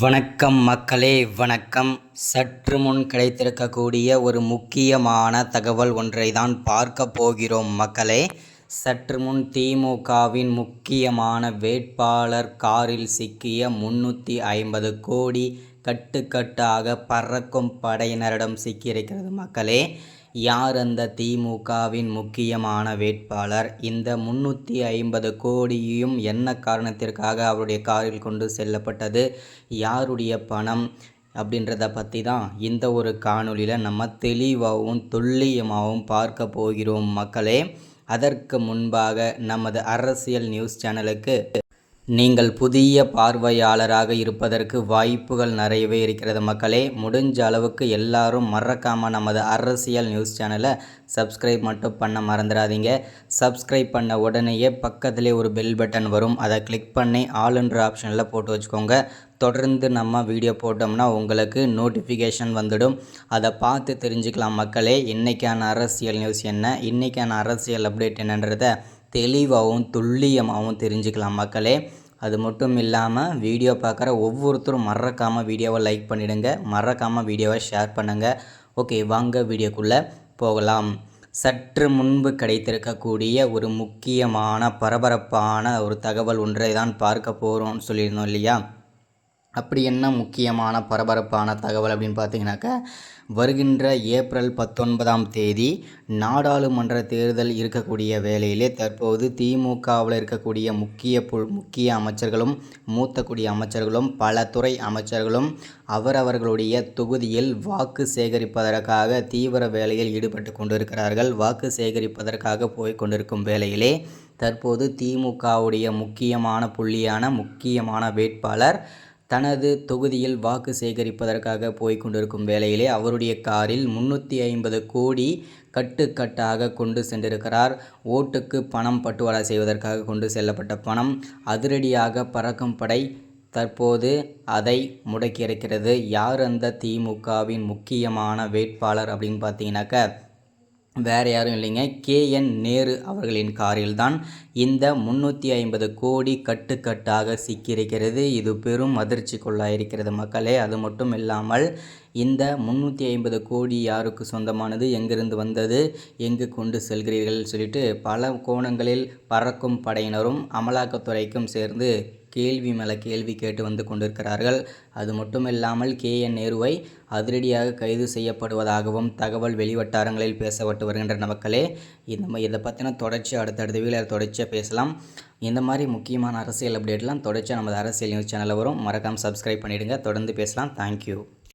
வணக்கம் மக்களே வணக்கம். சற்று முன் கிடைத்திருக்கக்கூடிய ஒரு முக்கியமான தகவல் ஒன்றை தான் பார்க்க போகிறோம் மக்களே. சற்று முன் திமுகவின் முக்கியமான வேட்பாளர் காரில் சிக்கிய முன்னூற்றி ஐம்பது கோடி கட்டுக்கட்டாக பறக்கும் படையினரிடம் சிக்கியிருக்கிறது மக்களே. யார் அந்த திமுகவின் முக்கியமான வேட்பாளர்? இந்த முன்னூற்றி ஐம்பது கோடியும் என்ன காரணத்திற்காக அவருடைய காரில் கொண்டு செல்லப்பட்டது? யாருடைய பணம்? அப்படின்றத பற்றி தான் இந்த ஒரு காணொலியில் நம்ம தெளிவாகவும் துல்லியமாகவும் பார்க்க போகிறோம் மக்களே. அதற்கு முன்பாக நமது அரசியல் நியூஸ் சேனலுக்கு நீங்கள் புதிய பார்வையாளராக இருப்பதற்கு வாய்ப்புகள் நிறையவே இருக்கிறது மக்களே. முடிஞ்ச அளவுக்கு எல்லாரும் மறக்காமல் நமது அரசியல் நியூஸ் சேனலை சப்ஸ்கிரைப் மட்டும் பண்ண மறந்துடாதீங்க. சப்ஸ்கிரைப் பண்ண உடனேயே பக்கத்திலே ஒரு பெல் பட்டன் வரும். அதை கிளிக் பண்ணி ஆளுன்ற ஆப்ஷனில் போட்டு வச்சுக்கோங்க. தொடர்ந்து நம்ம வீடியோ போட்டோம்னா உங்களுக்கு நோட்டிஃபிகேஷன் வந்துடும். அதை பார்த்து தெரிஞ்சுக்கலாம் மக்களே. இன்றைக்கான அரசியல் நியூஸ் என்ன? இன்றைக்கான அரசியல் அப்டேட் என்னன்றதை தெளிவாகவும் துல்லியமாகவும் தெரிஞ்சுக்கலாம் மக்களே. அது மட்டும் இல்லாமல் வீடியோ பார்க்குற ஒவ்வொருத்தரும் மறக்காமல் வீடியோவை லைக் பண்ணிவிடுங்க மறக்காமல் வீடியோவை ஷேர் பண்ணுங்கள் ஓகே வாங்க வீடியோக்குள்ளே போகலாம். சற்று முன்பு கிடைத்திருக்கக்கூடிய ஒரு முக்கியமான பரபரப்பான ஒரு தகவல் ஒன்றை தான் பார்க்க போகிறோம்னு சொல்லியிருந்தோம் இல்லையா? அப்படி என்ன முக்கியமான பரபரப்பான தகவல் அப்படின்னு பார்த்தீங்கன்னாக்கா வருகின்ற ஏப்ரல் பத்தொன்பதாம் தேதி நாடாளுமன்ற தேர்தல் இருக்கக்கூடிய வேளையிலே தற்போது திமுகவில் இருக்கக்கூடிய முக்கிய முக்கிய அமைச்சர்களும் மூத்த குடி அமைச்சர்களும் பல துறை அமைச்சர்களும் அவரவர்களுடைய தொகுதியில் வாக்கு சேகரிப்பதற்காக தீவிர வேலையில் ஈடுபட்டு கொண்டிருக்கிறார்கள். வாக்கு சேகரிப்பதற்காக போய் கொண்டிருக்கும் வேளையிலே தற்போது திமுகவுடைய முக்கியமான புள்ளியான முக்கியமான வேட்பாளர் தனது தொகுதியில் வாக்கு சேகரிப்பதற்காக போய் கொண்டிருக்கும் வேளையிலே அவருடைய காரில் முன்னூற்றி ஐம்பது கோடி கட்டுக்கட்டாக கொண்டு சென்றிருக்கிறார். ஓட்டுக்கு பணம் பட்டுவாடா செய்வதற்காக கொண்டு செல்லப்பட்ட பணம் அதிரடியாக பறக்கும் படை தற்போது அதை முடக்கியிருக்கிறது. யார் அந்த திமுகவின் முக்கியமான வேட்பாளர் அப்படின்னு பார்த்தீங்கன்னாக்க வேறு யாரும் இல்லைங்க. கேஎன் நேரு அவர்களின் காரில்தான் இந்த முந்நூற்றி ஐம்பது கோடி கட்டுக்கட்டாக சிக்கியிருக்கிறது. இது பெரும் அதிர்ச்சிக்குள்ளாயிருக்கிறது மக்களே. அது மட்டும் இல்லாமல் இந்த முந்நூற்றி ஐம்பது கோடி யாருக்கு சொந்தமானது? எங்கிருந்து வந்தது? எங்கு கொண்டு செல்கிறீர்கள்? சொல்லிட்டு பல கோணங்களில் பறக்கும் படையினரும் அமலாக்கத்துறைக்கும் சேர்ந்து கேள்வி மேலே கேள்வி கேட்டு வந்து கொண்டிருக்கிறார்கள். அது மட்டும் இல்லாமல் கே. என். நேருவை அதிரடியாக கைது செய்யப்படுவதாகவும் தகவல் வெளிவட்டாரங்களில் பேசப்பட்டு வருகின்ற மக்களே. இந்த இதை பற்றின தொடர்ச்சி அடுத்தடுத்த வீடியோ தொடர்ச்சியாக பேசலாம். இந்த மாதிரி முக்கியமான அரசியல் அப்டேட்லாம் தொடர்ச்சியாக நமது அரசியல் நியூஸ் சேனலில் வரும். மறக்காமல் சப்ஸ்கிரைப் பண்ணிவிடுங்க தொடர்ந்து பேசலாம். தேங்க்யூ